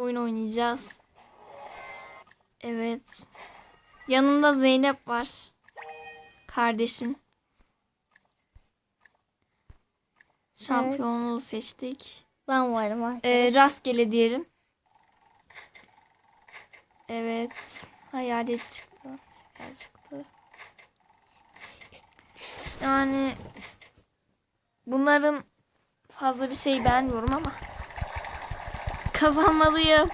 oyun oynayacağız. Evet. Yanında Zeynep var. Kardeşim. Şampiyonluğu seçtik. Ben varım Ee, arkadaşlar. rastgele diyelim. Evet. Hayalet çıktı. Şeker çıktı. Yani bunların fazla bir şey beğenmiyorum ama kazanmalıyım.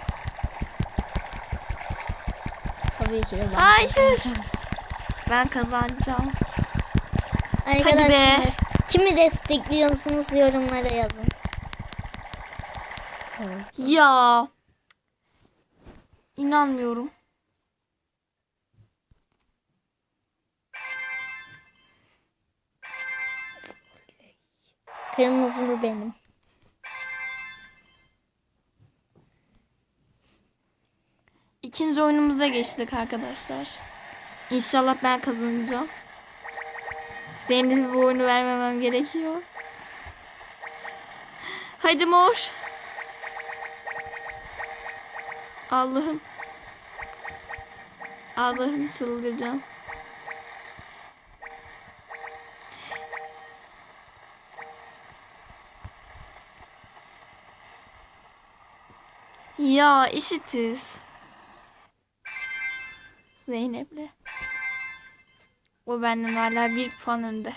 Tabii ki de ben. Hayır. Ben kazanacağım. Arkadaşlar kimi destekliyorsunuz yorumlara yazın. Ya. İnanmıyorum. Kırmızılı benim. İkinci oyunumuza geçtik arkadaşlar. İnşallah ben kazanacağım. Zeynep'e bu oyunu vermemem gerekiyor. Hadi mor. Allah'ım. Allah'ım çıldıracağım. Ya eşitiz. Zeynep'le. O benden hala bir puan önde.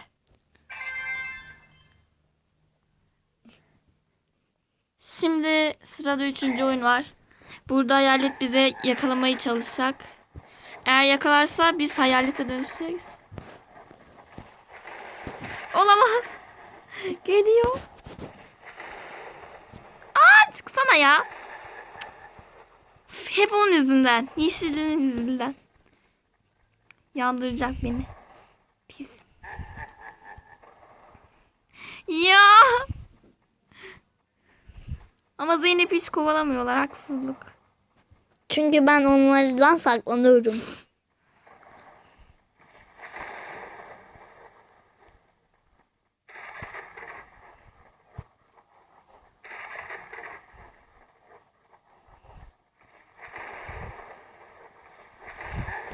Şimdi sırada üçüncü oyun var. Burada hayalet bize yakalamaya çalışacak. Eğer yakalarsa biz hayalete dönüşeceğiz. Olamaz. Geliyor. Aa çıksana ya. Hep onun yüzünden. Yeşilin yüzünden. Yandıracak beni. Pis. Ya. Ama Zeynep hiç kovalamıyorlar. Haksızlık. Çünkü ben onlardan saklanıyorum.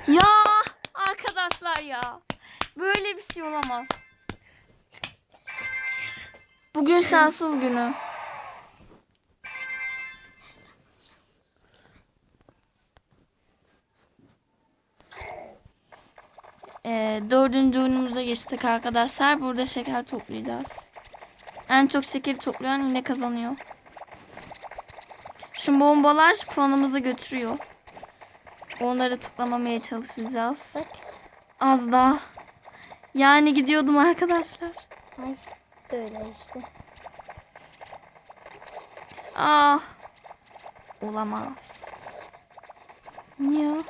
Ya arkadaşlar ya. Böyle bir şey olamaz. Bugün şanssız günü. Ee, dördüncü oyunumuza geçtik arkadaşlar. Burada şeker toplayacağız. En çok şekeri toplayan yine kazanıyor. Şu bombalar puanımızı götürüyor. Onları tıklamamaya çalışacağız. Bak. Az daha. Yani gidiyordum arkadaşlar. Ay böyle işte. Ah. Olamaz. Ya.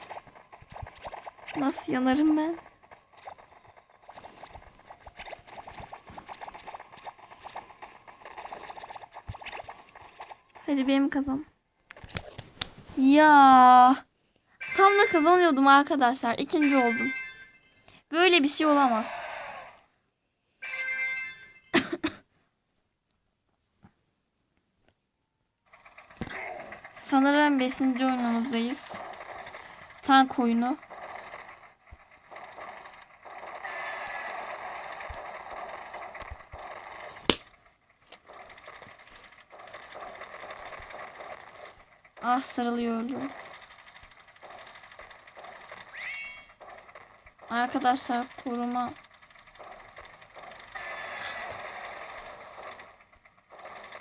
Nasıl yanarım ben? Hadi benim kazan. Ya. Tam da kazanıyordum arkadaşlar. İkinci oldum. Böyle bir şey olamaz. Sanırım 5. oyunumuzdayız. Tank oyunu. Ah sarılıyor. Arkadaşlar koruma.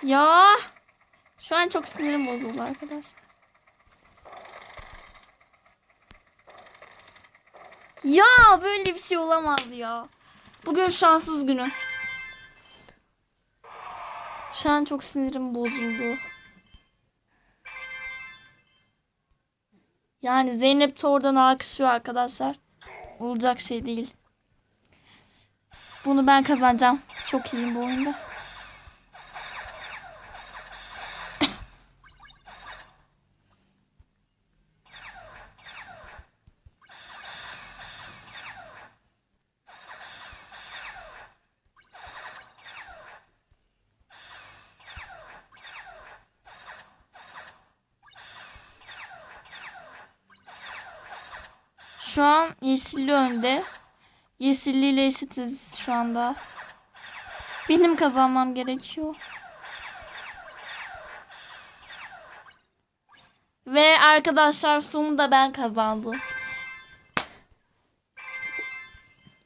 Ya şu an çok sinirim bozuldu arkadaşlar. Ya böyle bir şey olamaz ya. Bugün şanssız günü. Şu an çok sinirim bozuldu. Yani Zeynep de oradan alkışlıyor arkadaşlar. Olacak şey değil. Bunu ben kazanacağım. Çok iyiyim bu oyunda. Şu an yeşilli önde. Yeşilliyle eşitiz şu anda. Benim kazanmam gerekiyor. Ve arkadaşlar sonunda ben kazandım.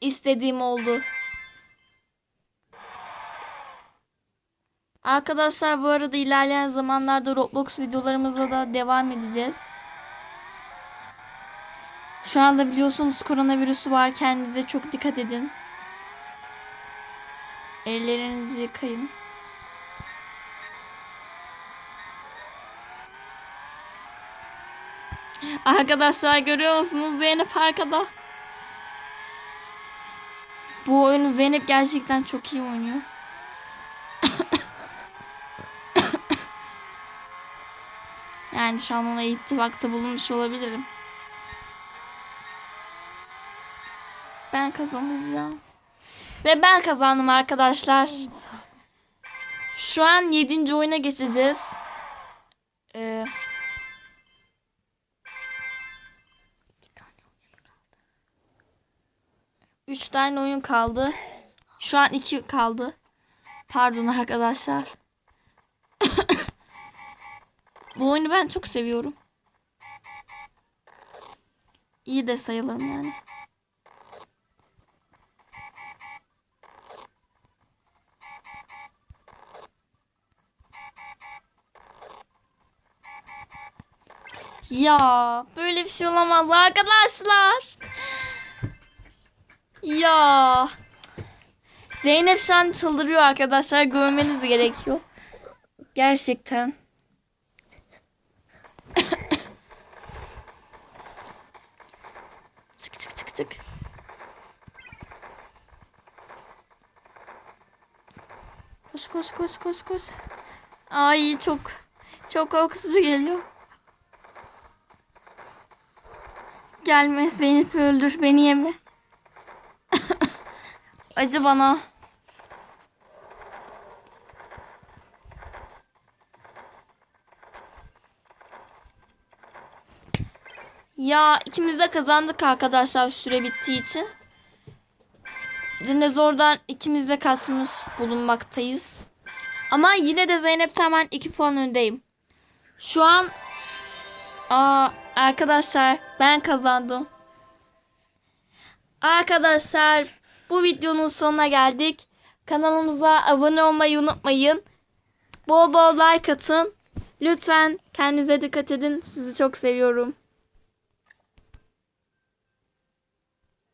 İstediğim oldu. Arkadaşlar bu arada ilerleyen zamanlarda Roblox videolarımıza da devam edeceğiz. Şu anda biliyorsunuz koronavirüsü var. Kendinize çok dikkat edin. Ellerinizi yıkayın. Arkadaşlar görüyor musunuz Zeynep arkada? Bu oyunu Zeynep gerçekten çok iyi oynuyor. yani şu an ona ittifakta bulunmuş olabilirim. Ben kazanacağım. Ve ben kazandım arkadaşlar. Şu an 7. oyuna geçeceğiz. Ee, Üç tane oyun kaldı. Şu an iki kaldı. Pardon arkadaşlar. Bu oyunu ben çok seviyorum. İyi de sayılırım yani. Ya böyle bir şey olamaz arkadaşlar. Ya. Zeynep şu an çıldırıyor arkadaşlar. Görmeniz gerekiyor. Gerçekten. çık çık çık çık. Koş koş koş koş koş. Ay çok çok korkutucu geliyor. Gelme Zeynep öldür beni yeme. Acı bana. Ya ikimiz de kazandık arkadaşlar süre bittiği için. Dinozor'dan ikimiz de kaçmış bulunmaktayız. Ama yine de Zeynep'ten ben 2 puan öndeyim. Şu an aa, arkadaşlar ben kazandım. Arkadaşlar bu videonun sonuna geldik. Kanalımıza abone olmayı unutmayın. Bol bol like atın. Lütfen kendinize dikkat edin. Sizi çok seviyorum.